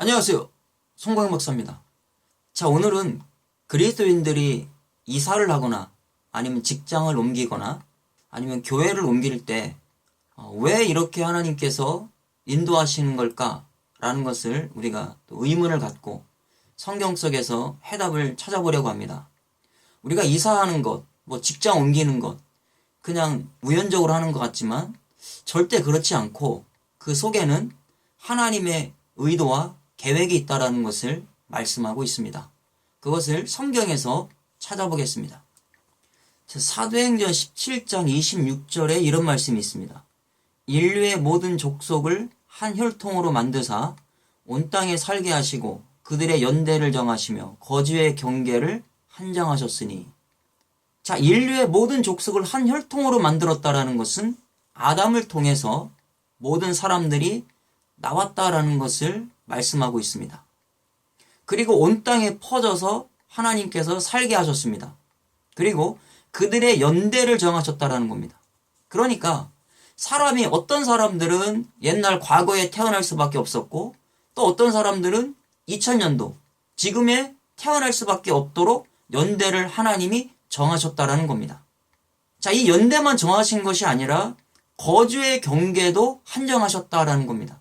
안녕하세요. 송광 박사입니다. 자, 오늘은 그리스도인들이 이사를 하거나 아니면 직장을 옮기거나 아니면 교회를 옮길 때 어, 왜 이렇게 하나님께서 인도하시는 걸까라는 것을 우리가 또 의문을 갖고 성경 속에서 해답을 찾아보려고 합니다. 우리가 이사하는 것, 뭐 직장 옮기는 것, 그냥 우연적으로 하는 것 같지만 절대 그렇지 않고 그 속에는 하나님의 의도와 계획이 있다라는 것을 말씀하고 있습니다. 그것을 성경에서 찾아보겠습니다. 자, 사도행전 17장 26절에 이런 말씀이 있습니다. 인류의 모든 족속을 한 혈통으로 만드사 온 땅에 살게 하시고 그들의 연대를 정하시며 거주의 경계를 한정하셨으니 자, 인류의 모든 족속을 한 혈통으로 만들었다라는 것은 아담을 통해서 모든 사람들이 나왔다라는 것을 말씀하고 있습니다. 그리고 온 땅에 퍼져서 하나님께서 살게 하셨습니다. 그리고 그들의 연대를 정하셨다라는 겁니다. 그러니까 사람이 어떤 사람들은 옛날 과거에 태어날 수밖에 없었고 또 어떤 사람들은 2000년도 지금에 태어날 수밖에 없도록 연대를 하나님이 정하셨다라는 겁니다. 자, 이 연대만 정하신 것이 아니라 거주의 경계도 한정하셨다라는 겁니다.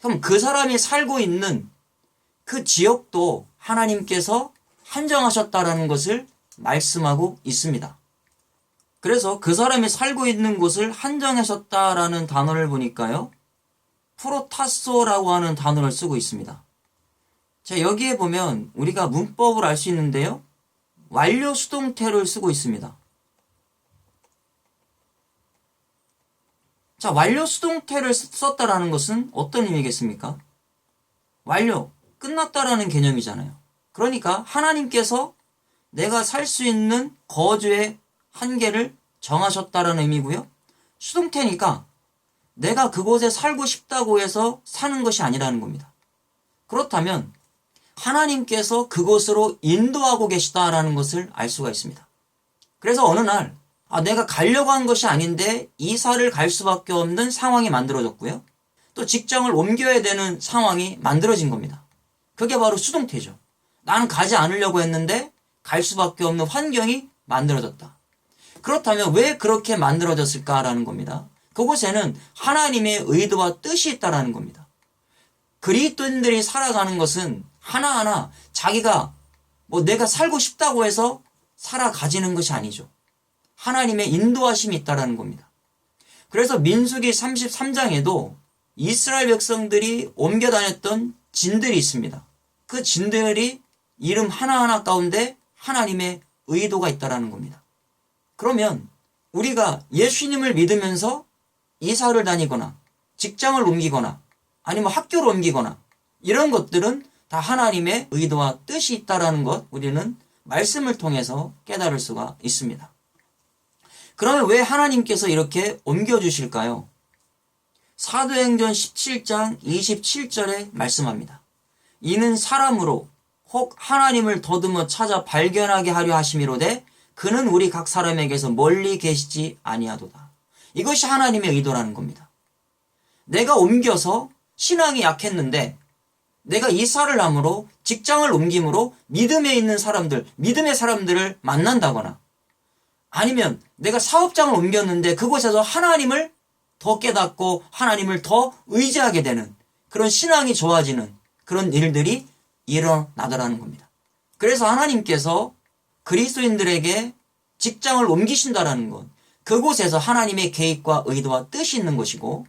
그럼 그 사람이 살고 있는 그 지역도 하나님께서 한정하셨다라는 것을 말씀하고 있습니다. 그래서 그 사람이 살고 있는 곳을 한정하셨다라는 단어를 보니까요. 프로타소라고 하는 단어를 쓰고 있습니다. 자, 여기에 보면 우리가 문법을 알 수 있는데요. 완료 수동태를 쓰고 있습니다. 자, 완료 수동태를 쓰- 썼다라는 것은 어떤 의미겠습니까? 완료, 끝났다라는 개념이잖아요. 그러니까 하나님께서 내가 살 수 있는 거주의 한계를 정하셨다라는 의미고요. 수동태니까 내가 그곳에 살고 싶다고 해서 사는 것이 아니라는 겁니다. 그렇다면 하나님께서 그곳으로 인도하고 계시다라는 것을 알 수가 있습니다. 그래서 어느 날 아, 내가 가려고 한 것이 아닌데 이사를 갈 수밖에 없는 상황이 만들어졌고요. 또 직장을 옮겨야 되는 상황이 만들어진 겁니다. 그게 바로 수동태죠. 나는 가지 않으려고 했는데 갈 수밖에 없는 환경이 만들어졌다. 그렇다면 왜 그렇게 만들어졌을까라는 겁니다. 그곳에는 하나님의 의도와 뜻이 있다라는 겁니다. 그리스도인들이 살아가는 것은 하나하나 자기가 뭐 내가 살고 싶다고 해서 살아가지는 것이 아니죠. 하나님의 인도하심이 있다라는 겁니다. 그래서 민수기 33장에도 이스라엘 백성들이 옮겨 다녔던 진들이 있습니다. 그 진들이 이름 하나하나 가운데 하나님의 의도가 있다라는 겁니다. 그러면 우리가 예수님을 믿으면서 이사를 다니거나 직장을 옮기거나 아니면 학교를 옮기거나 이런 것들은 다 하나님의 의도와 뜻이 있다라는 것 우리는 말씀을 통해서 깨달을 수가 있습니다. 그러면 왜 하나님께서 이렇게 옮겨주실까요? 사도행전 17장 27절에 말씀합니다. 이는 사람으로 혹 하나님을 더듬어 찾아 발견하게 하려 하심이로되 그는 우리 각 사람에게서 멀리 계시지 아니하도다. 이것이 하나님의 의도라는 겁니다. 내가 옮겨서 신앙이 약했는데 내가 이사를 함으로 직장을 옮김으로 믿음에 있는 사람들, 믿음의 사람들을 만난다거나 아니면 내가 사업장을 옮겼는데 그곳에서 하나님을 더 깨닫고 하나님을 더 의지하게 되는 그런 신앙이 좋아지는 그런 일들이 일어나더라는 겁니다. 그래서 하나님께서 그리스도인들에게 직장을 옮기신다라는 것, 그곳에서 하나님의 계획과 의도와 뜻이 있는 것이고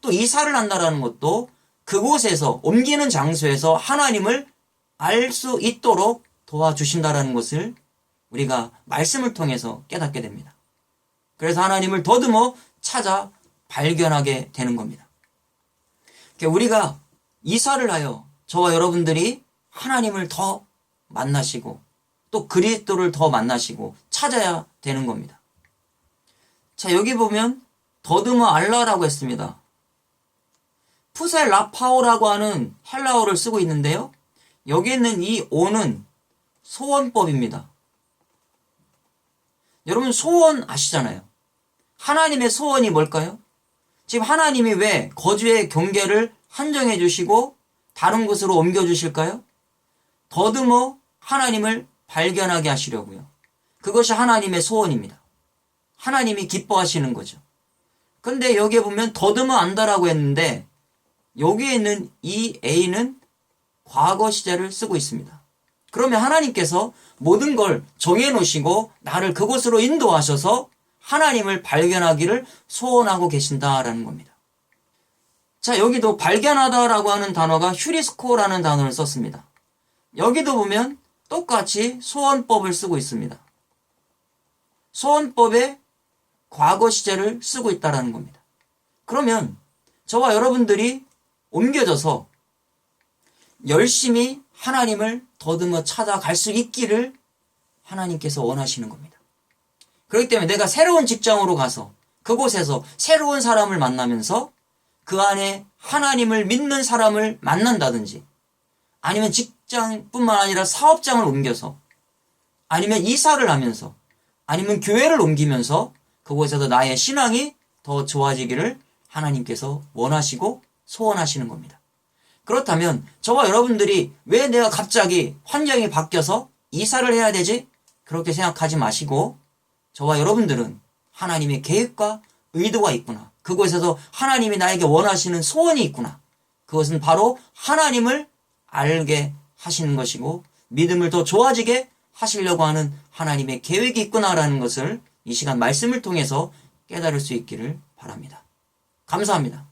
또 이사를 한다라는 것도 그곳에서 옮기는 장소에서 하나님을 알 수 있도록 도와주신다라는 것을 우리가 말씀을 통해서 깨닫게 됩니다. 그래서 하나님을 더듬어 찾아 발견하게 되는 겁니다. 그러니까 우리가 이사를 하여 저와 여러분들이 하나님을 더 만나시고 또 그리스도를 더 만나시고 찾아야 되는 겁니다. 자, 여기 보면 더듬어 알라라고 했습니다. 푸셀 라파오라고 하는 헬라어를 쓰고 있는데요. 여기 있는 이 오는 소원법입니다. 여러분 소원 아시잖아요. 하나님의 소원이 뭘까요? 지금 하나님이 왜 거주의 경계를 한정해 주시고 다른 곳으로 옮겨 주실까요? 더듬어 하나님을 발견하게 하시려고요. 그것이 하나님의 소원입니다. 하나님이 기뻐하시는 거죠. 근데 여기에 보면 더듬어 안다라고 했는데 여기에 있는 이 A는 과거 시제를 쓰고 있습니다. 그러면 하나님께서 모든 걸 정해 놓으시고 나를 그곳으로 인도하셔서 하나님을 발견하기를 소원하고 계신다라는 겁니다. 자, 여기도 발견하다라고 하는 단어가 휴리스코라는 단어를 썼습니다. 여기도 보면 똑같이 소원법을 쓰고 있습니다. 소원법에 과거 시제를 쓰고 있다라는 겁니다. 그러면 저와 여러분들이 옮겨져서 열심히 하나님을 더듬어 찾아갈 수 있기를 하나님께서 원하시는 겁니다. 그렇기 때문에 내가 새로운 직장으로 가서 그곳에서 새로운 사람을 만나면서 그 안에 하나님을 믿는 사람을 만난다든지 아니면 직장뿐만 아니라 사업장을 옮겨서 아니면 이사를 하면서 아니면 교회를 옮기면서 그곳에서 나의 신앙이 더 좋아지기를 하나님께서 원하시고 소원하시는 겁니다. 그렇다면 저와 여러분들이 왜 내가 갑자기 환경이 바뀌어서 이사를 해야 되지? 그렇게 생각하지 마시고 저와 여러분들은 하나님의 계획과 의도가 있구나. 그곳에서 하나님이 나에게 원하시는 소원이 있구나. 그것은 바로 하나님을 알게 하시는 것이고 믿음을 더 좋아지게 하시려고 하는 하나님의 계획이 있구나라는 것을 이 시간 말씀을 통해서 깨달을 수 있기를 바랍니다. 감사합니다.